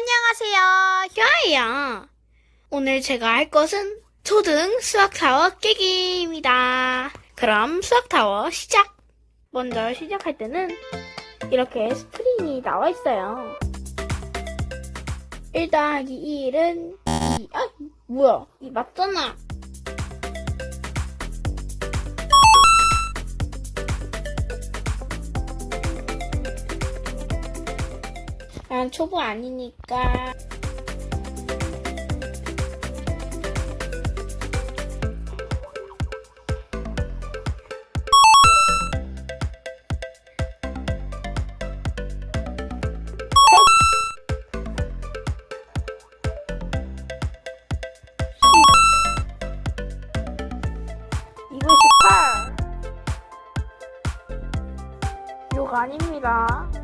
안녕하세요. 효아예요. 오늘 제가 할 것은 초등 수학타워 깨기입니다. 그럼 수학타워 시작! 먼저 시작할 때는 이렇게 스프링이 나와 있어요. 1 더하기 1은 2. 아, 뭐야. 이 맞잖아. 난 초보 아니니까. 이거 18. 욕 아닙니다.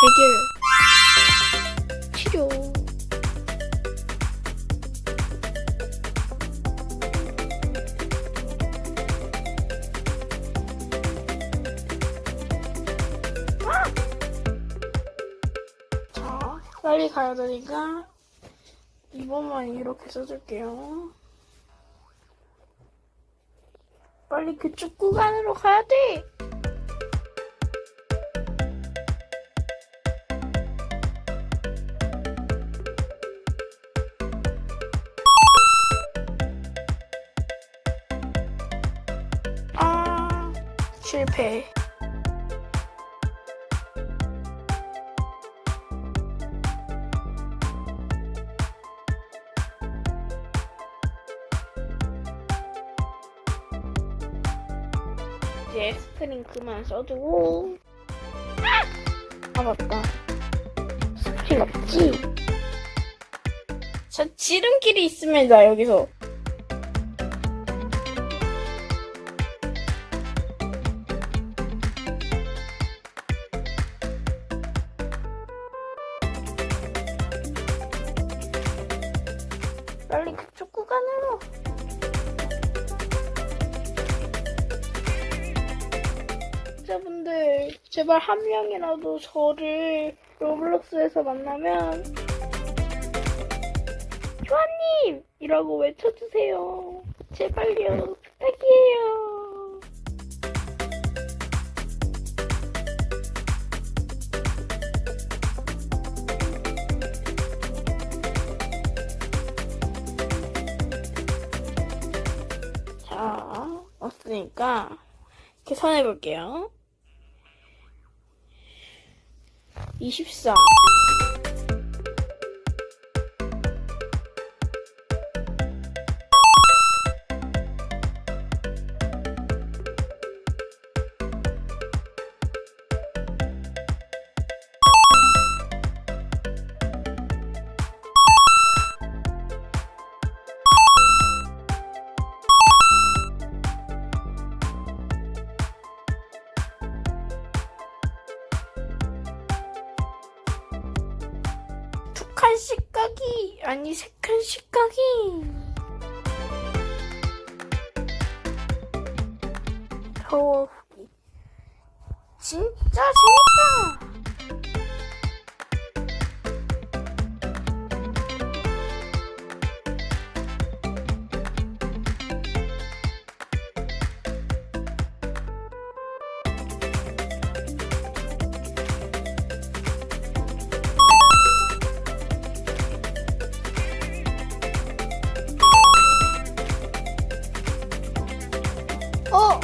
100일 치료. 자 빨리 가야 되니까 이번만 이렇게 써줄게요. 빨리 그쪽 구간으로 가야 돼! 실패. 이제 스프링 그만 써주고. 아, 맞다. 스프링 없지? 저 지름길이 있습니다, 여기서. 빨리 그쪽 구간으로. 여러분들, 제발 한 명이라도 저를 로블록스에서 만나면 효아님! 이라고 외쳐주세요. 제발요. 부탁이에요. 자, 왔으니까 계산해 볼게요. 24. 두 칸씩 까기 아니 세 칸씩 까기 겨우 진짜 재밌다 어!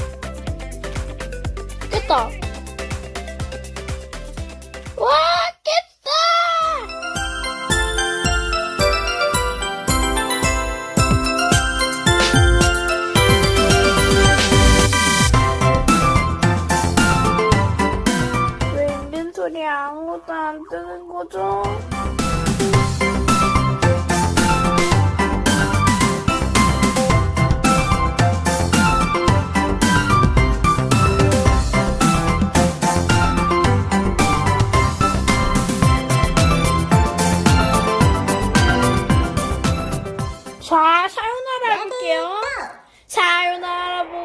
깼다! 와! 깼다! 왜 이런 소리 아무도 안 뜨는 거죠?